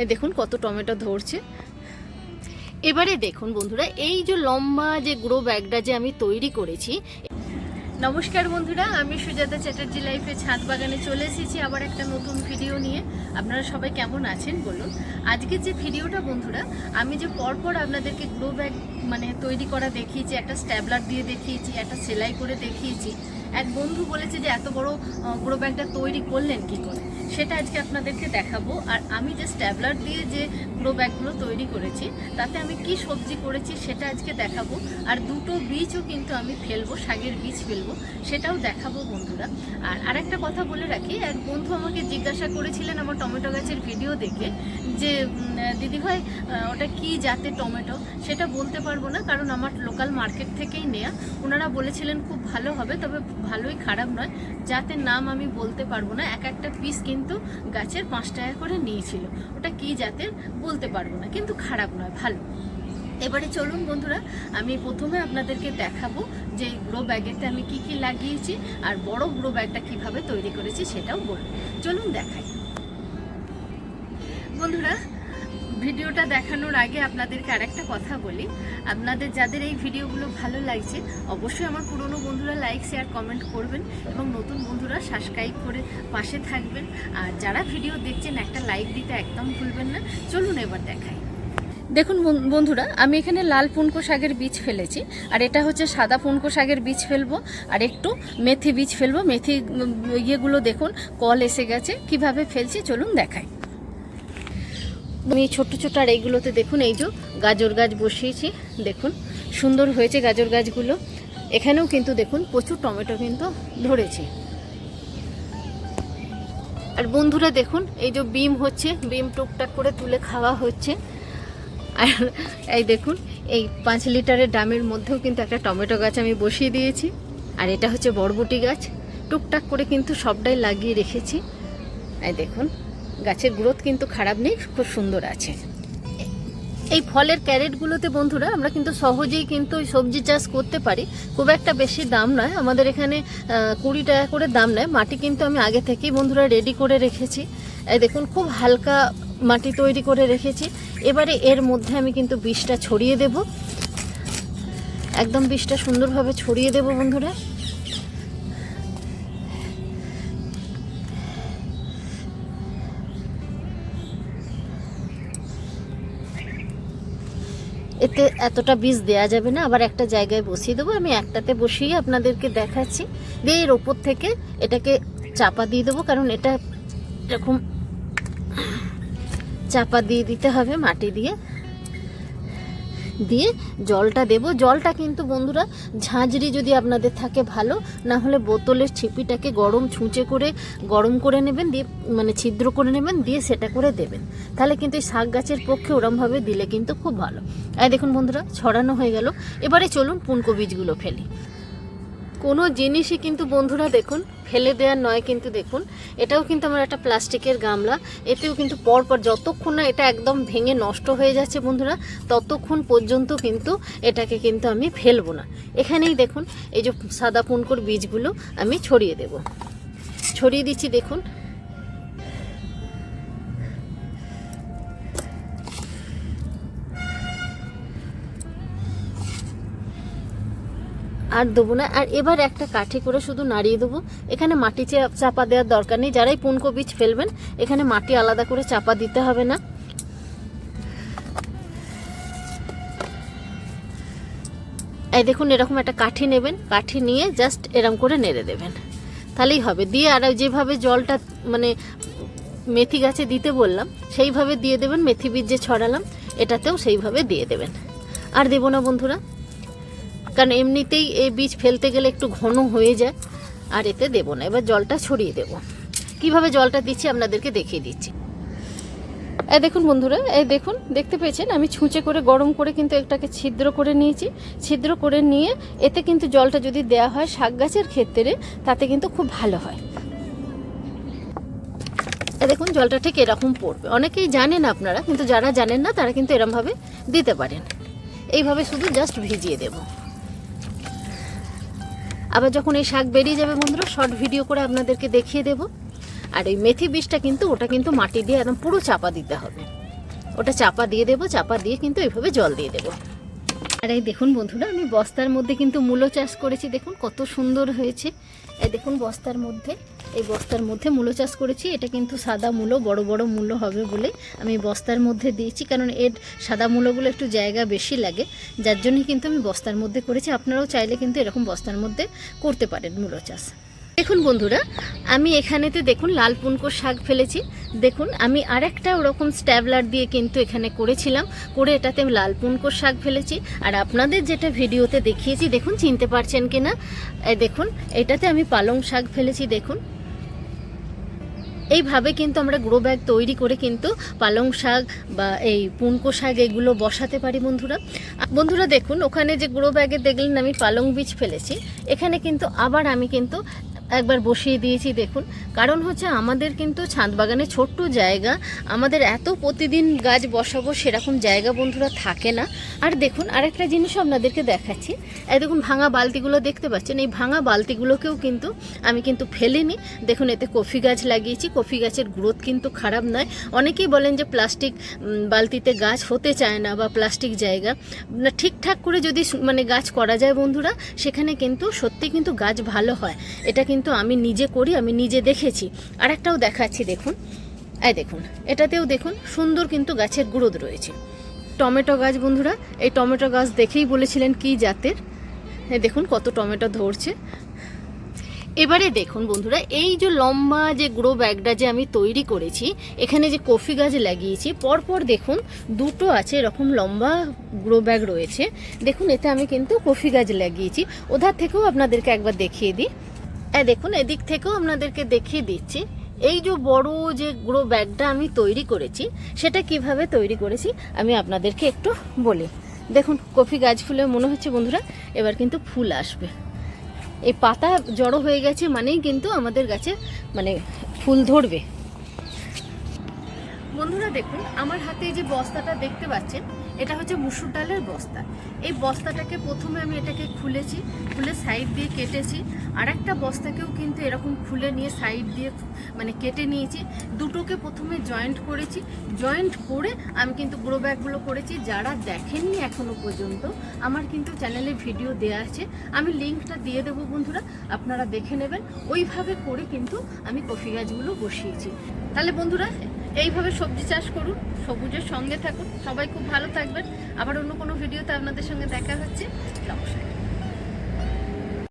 এই দেখুন কত টমেটো ধরছে। এবারে দেখুন বন্ধুরা, এই যে লম্বা যে গ্রো ব্যাগটা যে আমি তৈরি করেছি, নমস্কার বন্ধুরা, আমি সুজাতা চ্যাটার্জি লাইফে ছাদ বাগানে চলে এসেছি আবার একটা নতুন ভিডিও নিয়ে। আপনারা সবাই কেমন আছেন বলুন? আজকে যে ভিডিওটা বন্ধুরা, আমি যে পরপর আপনাদেরকে গ্রো ব্যাগ মানে তৈরি করা দেখিয়েছি, একটা স্ট্যাবলার দিয়ে দেখিয়েছি, একটা সেলাই করে দেখিয়েছি। এক বন্ধু বলেছে যে, এত বড় গ্রো ব্যাগটা তৈরি করলেন কি করে? সেটা আজকে আপনাদেরকে দেখাবো। আর আমি যে স্ট্যাবলার দিয়ে যে গ্রো ব্যাগগুলো তৈরি করেছি, তাতে আমি কি সবজি করেছি সেটা আজকে দেখাবো। আর দুটো বীজও কিন্তু আমি ফেলব, শাকের বীজ ফেলব, সেটাও দেখাবো বন্ধুরা। আর আরেকটা কথা বলে রাখি, এক বন্ধু আমাকে জিজ্ঞাসা করেছিলেন আমার টমেটো গাছের ভিডিও দেখে যে দিদি ভাই ওটা কি জাতের টমেটো? সেটা বলতে পারব না, কারণ আমার লোকাল মার্কেট থেকেই নেয়া। ওনারা বলেছিলেন খুব ভালো হবে, তবে ভালোই খারাপ নয়। জাতের নাম আমি বলতে পারব না, এক একটা পিস কিন্তু গাছের পাঁচ টাকা করে নিয়েছিল। ওটা কি জাতের বলতে পারব না, কিন্তু খারাপ নয়, ভালো। এবারে চলুন বন্ধুরা, আমি প্রথমে আপনাদেরকে দেখাবো যে গ্রো ব্যাগেতে আমি কি কি লাগিয়েছি আর বড় গ্রো ব্যাগটা কীভাবে তৈরি করেছি সেটাও বলব। চলুন দেখাই। বন্ধুরা ভিডিওটা দেখানোর আগে আপনাদেরকে আরেকটা কথা বলি। আপনাদের যাদের এই ভিডিওগুলো ভালো লাগছে, অবশ্যই আমার পুরনো বন্ধুরা লাইক শেয়ার কমেন্ট করবেন এবং নতুন বন্ধুরা সাবস্ক্রাইব করে পাশে থাকবেন। আর যারা ভিডিও দেখছেন, একটা লাইক দিতে একদম ভুলবেন না। চলুন এবার দেখাই। দেখুন বন্ধুরা, আমি এখানে লাল পুনকো শাকের বীজ ফেলেছি। আর এটা হচ্ছে সাদা পুনকো শাকের বীজ ফেলব। আর একটু মেথি বীজ ফেলব। মেথি ইয়েগুলো দেখুন, কল এসে গেছে। কীভাবে ফেলছি চলুন দেখাই। আমি ছোট্ট ছোট্ট আর এইগুলোতে দেখুন, এই যে গাজর গাছ বসিয়েছি, দেখুন, সুন্দর হয়েছে গাজর গাছগুলো। এখানেও কিন্তু দেখুন, প্রচুর টমেটো কিন্তু ধরেছে। আর বন্ধুরা দেখুন, এই যে বিম হচ্ছে, বিম টুকটাক করে তুলে খাওয়া হচ্ছে। আর এই দেখুন, এই পাঁচ লিটারের ডামের মধ্যেও কিন্তু একটা টমেটো গাছ আমি বসিয়ে দিয়েছি। আর এটা হচ্ছে বরবটি গাছ। টুকটাক করে কিন্তু সবটাই লাগিয়ে রেখেছি। এই দেখুন গাছের গ্রোথ কিন্তু খারাপ নেই, খুব সুন্দর আছে। এই ফলের ক্যারেটগুলোতে বন্ধুরা, আমরা কিন্তু সহজেই কিন্তু ওই সবজি চাষ করতে পারি। খুব একটা বেশি দাম নয়, আমাদের এখানে কুড়ি টাকা করে দাম নেয়। মাটি কিন্তু আমি আগে থেকেই বন্ধুরা রেডি করে রেখেছি। এই দেখুন, খুব হালকা মাটি তৈরি করে রেখেছি। এবারে এর মধ্যে আমি কিন্তু বিষটা ছড়িয়ে দেব। একদম বিষটা সুন্দরভাবে ছড়িয়ে দেব বন্ধুরা। এতে এতটা বীজ দেয়া যাবে না। আবার একটা জায়গায় বসিয়ে দেবো। আমি একটাতে বসিয়ে আপনাদেরকে দেখাচ্ছি। দিয়ে এর ওপর থেকে এটাকে চাপা দিয়ে দেবো। কারণ এটা এরকম চাপা দিয়ে দিতে হবে মাটি দিয়ে। দিয়ে জলটা দেব। জলটা কিন্তু বন্ধুরা, ঝাঁঝরি যদি আপনাদের থাকে ভালো না হলে বোতলের ছিপিটাকে গরম ছুঁচে করে, গরম করে নেবেন, দিয়ে মানে ছিদ্র করে নেবেন, দিয়ে সেটা করে দেবেন। তাহলে কিন্তু এই শাক গাছের পক্ষে ওরমভাবে দিলে কিন্তু খুব ভালো। আর দেখুন বন্ধুরা, ছড়ানো হয়ে গেল। এবারে চলুন পুনকো বীজগুলো ফেলি। কোনো জিনিসই কিন্তু বন্ধুরা দেখুন, ফেলে দেওয়ার নয় কিন্তু দেখুন, এটাও কিন্তু আমার একটা প্লাস্টিকের গামলা, এতেও কিন্তু পরপর যতক্ষণ না এটা একদম ভেঙে নষ্ট হয়ে যাচ্ছে বন্ধুরা, ততক্ষণ পর্যন্ত কিন্তু এটাকে কিন্তু আমি ফেলব না। এখানেই দেখুন, এই যে সাদা পুনকোর বীজগুলো আমি ছড়িয়ে দেব। ছড়িয়ে দিচ্ছি দেখুন আর দেবো না। আর এবার একটা কাঠি করে শুধু নাড়িয়ে দেবো। এখানে মাটি চাপা দেওয়ার দরকার নেই। যারাই পুনকো বীজ ফেলবেন, এখানে মাটি আলাদা করে চাপা দিতে হবে না। এই দেখুন, এরকম একটা কাঠি নেবেন। কাঠি নিয়ে জাস্ট এরকম করে নেড়ে দেবেন। তাহলেই হবে। দিয়ে আর যেভাবে জলটা মানে মেথি গাছে দিতে বললাম, সেইভাবে দিয়ে দেবেন। মেথি বীজ যে ছড়ালাম, এটাতেও সেইভাবে দিয়ে দেবেন। আর দেবো না বন্ধুরা। কারণ এমনিতেই এই বীজ ফেলতে গেলে একটু ঘন হয়ে যায়। আর এতে দেবো না। এবার জলটা ছড়িয়ে দেবো। কীভাবে জলটা দিচ্ছি আপনাদেরকে দেখিয়ে দিচ্ছি। এই দেখুন বন্ধুরা, এই দেখুন, দেখতে পেয়েছেন? আমি ছুঁচে করে, গরম করে কিন্তু এটাকে ছিদ্র করে নিয়েছি। ছিদ্র করে নিয়ে এতে কিন্তু জলটা যদি দেওয়া হয় শাক গাছের ক্ষেত্রে, তাতে কিন্তু খুব ভালো হয়। দেখুন, জলটা ঠিক এরকম পড়বে। অনেকেই জানেন আপনারা, কিন্তু যারা জানেন না, তারা কিন্তু এরমভাবে দিতে পারেন। এইভাবে শুধু জাস্ট ভিজিয়ে দেবো। আবার যখন এই শাক বেরিয়ে যাবে বন্ধুরা শর্ট ভিডিও করে আপনাদেরকে দেখিয়ে দেব। আর ওই মেথি বীজটা কিন্তু, ওটা কিন্তু মাটি দিয়ে একদম পুরো চাপা দিতে হবে। ওটা চাপা দিয়ে দেবো, চাপা দিয়ে কিন্তু এইভাবে জল দিয়ে দেবো। আর এই দেখুন বন্ধুরা, আমি বস্তার মধ্যে কিন্তু মূলো চাষ করেছি। দেখুন কত সুন্দর হয়েছে। এই দেখুন বস্তার মধ্যে এই বস্তার মধ্যে মূলো চাষ করেছি। এটা কিন্তু সাদা মূলো, বড় বড় মূলো হবে বলে আমি বস্তার মধ্যে দিয়েছি। কারণ এর সাদা মূলোগুলো একটু জায়গা বেশি লাগে। যার জন্য কিন্তু আমি বস্তার মধ্যে করেছি। আপনারাও চাইলে কিন্তু এরকম বস্তার মধ্যে করতে পারেন মূলো চাষ। দেখুন বন্ধুরা, আমি এখানেতে দেখুন লাল পুনকো শাক ফেলেছি। দেখুন, আমি আরেকটা ওরকম স্ট্যাবলার দিয়ে কিন্তু এখানে করেছিলাম। করে এটাতে আমি লাল পুনকো শাক ফেলেছি। আর আপনাদের যেটা ভিডিওতে দেখিয়েছি, দেখুন চিনতে পারছেন কি না দেখুন, এটাতে আমি পালং শাক ফেলেছি। দেখুন এইভাবে কিন্তু আমরা গ্রো ব্যাগ তৈরি করে কিন্তু পালং শাক বা এই পুনকো শাক এগুলো বসাতে পারি বন্ধুরা। বন্ধুরা দেখুন, ওখানে যে গ্রো ব্যাগে দেখলেন আমি পালং বীজ ফেলেছি, এখানে কিন্তু আবার আমি কিন্তু একবার বসিয়ে দিয়েছি, দেখুন। কারণ হচ্ছে আমাদের কিন্তু ছাদ বাগানে ছোট্ট জায়গা, আমাদের এত প্রতিদিন গাছ বসাবো সেরকম জায়গা বন্ধুরা থাকে না। আর দেখুন, আরেকটা জিনিস আপনাদেরকে দেখাচ্ছি। এই দেখুন, ভাঙা বালতিগুলো দেখতে পাচ্ছেন। এই ভাঙা বালতিগুলোকেও কিন্তু আমি কিন্তু ফেলিনি। দেখুন, এতে কফি গাছ লাগিয়েছি। কফি গাছের গ্রোথ কিন্তু খারাপ নয়। অনেকেই বলেন যে প্লাস্টিক বালতিতে গাছ হতে চায় না বা প্লাস্টিক জায়গা। ঠিকঠাক করে যদি মানে গাছ করা যায় বন্ধুরা, সেখানে কিন্তু সত্যি কিন্তু গাছ ভালো হয়। এটা কিন্তু আমি নিজে করি, আমি নিজে দেখেছি। আর একটাও দেখাচ্ছি, দেখুন। এই দেখুন, এটাতেও দেখুন, সুন্দর কিন্তু গাছের গ্রোথ রয়েছে। টমেটো গাছ বন্ধুরা, এই টমেটো গাছ দেখেই বলেছিলেন কি জাতের? দেখুন, কত টমেটো ধরছে। এবারে দেখুন বন্ধুরা, এই যে লম্বা যে গ্রো ব্যাগটা যে আমি তৈরি করেছি, এখানে যে কফি গাছ লাগিয়েছি, পরপর দেখুন দুটো আছে এরকম লম্বা গ্রো ব্যাগ রয়েছে। দেখুন, এতে আমি কিন্তু কফি গাছ লাগিয়েছি। ওধার থেকেও আপনাদেরকে একবার দেখিয়ে দিই। হ্যাঁ দেখুন, এদিক থেকেও আপনাদেরকে দেখিয়ে দিচ্ছি। এই যে বড় যে গ্রো ব্যাগটা আমি তৈরি করেছি, সেটা কীভাবে তৈরি করেছি, আমি আপনাদেরকে একটু বলি। দেখুন, কফি গাছ ফুলে মনে হচ্ছে বন্ধুরা, এবার কিন্তু ফুল আসবে। এই পাতা জড়ো হয়ে গেছে মানেই কিন্তু আমাদের গাছে মানে ফুল ধরবে। বন্ধুরা দেখুন, আমার হাতে এই যে বস্তাটা দেখতে পাচ্ছেন এটা হচ্ছে মুসুর ডালের বস্তা। এই বস্তাটাকে প্রথমে আমি এটাকে খুলেছি, খুলে সাইড দিয়ে কেটেছি। আর একটা বস্তাকেও কিন্তু এরকম খুলে নিয়ে সাইড দিয়ে মানে কেটে নিয়েছি। দুটোকে প্রথমে জয়েন্ট করেছি। জয়েন্ট করে আমি কিন্তু গ্রো ব্যাগগুলো করেছি। যারা দেখেননি এখনও পর্যন্ত, আমার কিন্তু চ্যানেলে ভিডিও দেওয়া আছে। আমি লিঙ্কটা দিয়ে দেবো বন্ধুরা, আপনারা দেখে নেবেন। ওইভাবে করে কিন্তু আমি কফি গাছগুলো বসিয়েছি। তাহলে বন্ধুরা এইভাবে সবজি চাষ করুন, সবুজের সঙ্গে থাকুন। সবাই খুব ভালো থাকবেন। আবার অন্য কোনো ভিডিওতে আপনাদের সঙ্গে দেখা হচ্ছে। নমস্কার।